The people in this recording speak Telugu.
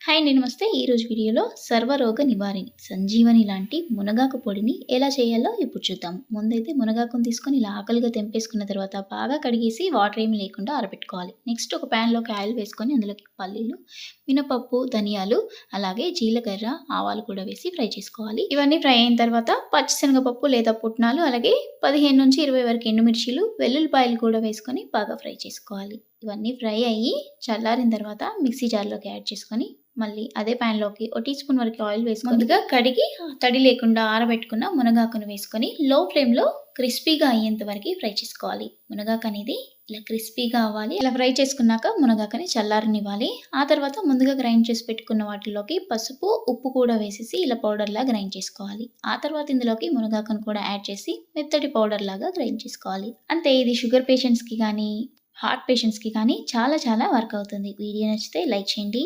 హాయ్ నేను వస్తే ఈరోజు వీడియోలో సర్వరోగ నివారిణి సంజీవని లాంటి మునగాకు పొడిని ఎలా చేయాలో ఇప్పుడు చూద్దాం. ముందైతే మునగాకును తీసుకొని ఇలా ఆకలిగా తెంపేసుకున్న తర్వాత బాగా కడిగేసి వాటర్ ఏమి లేకుండా ఆరబెట్టుకోవాలి. నెక్స్ట్ ఒక ప్యాన్లోకి ఆయిల్ వేసుకొని అందులోకి పల్లీలు మినపప్పు ధనియాలు అలాగే జీలకర్ర ఆవాలు కూడా వేసి ఫ్రై చేసుకోవాలి. ఇవన్నీ ఫ్రై అయిన తర్వాత పచ్చిశనగపప్పు లేదా పుట్నాలు అలాగే పదిహేను నుంచి ఇరవై వరకు ఎండుమిర్చీలు వెల్లుల్లిపాయలు కూడా వేసుకొని బాగా ఫ్రై చేసుకోవాలి. ఇవన్నీ ఫ్రై అయ్యి చల్లారిన తర్వాత మిక్సీ జార్లోకి యాడ్ చేసుకొని మళ్ళీ అదే ప్యాన్లోకి ఒక టీ స్పూన్ వరకు ఆయిల్ వేసుకొని ముందుగా కడిగి తడి లేకుండా ఆరబెట్టుకున్న మునగాకును వేసుకొని లో ఫ్లేమ్లో క్రిస్పీగా అయ్యేంత వరకు ఫ్రై చేసుకోవాలి. మునగాకు అనేది ఇలా క్రిస్పీగా అవ్వాలి. ఇలా ఫ్రై చేసుకున్నాక మునగాకని చల్లారనివ్వాలి. ఆ తర్వాత ముందుగా గ్రైండ్ చేసి పెట్టుకున్న వాటిలోకి పసుపు ఉప్పు కూడా వేసేసి ఇలా పౌడర్ గ్రైండ్ చేసుకోవాలి. ఆ తర్వాత ఇందులోకి మునగాకును కూడా యాడ్ చేసి మెత్తటి పౌడర్ లాగా గ్రైండ్ చేసుకోవాలి. అంతే ఇది షుగర్ పేషెంట్స్కి కానీ హార్ట్ పేషెంట్స్కి కానీ చాలా చాలా వర్క్ అవుతుంది. వీడియో నచ్చితే లైక్ చేయండి.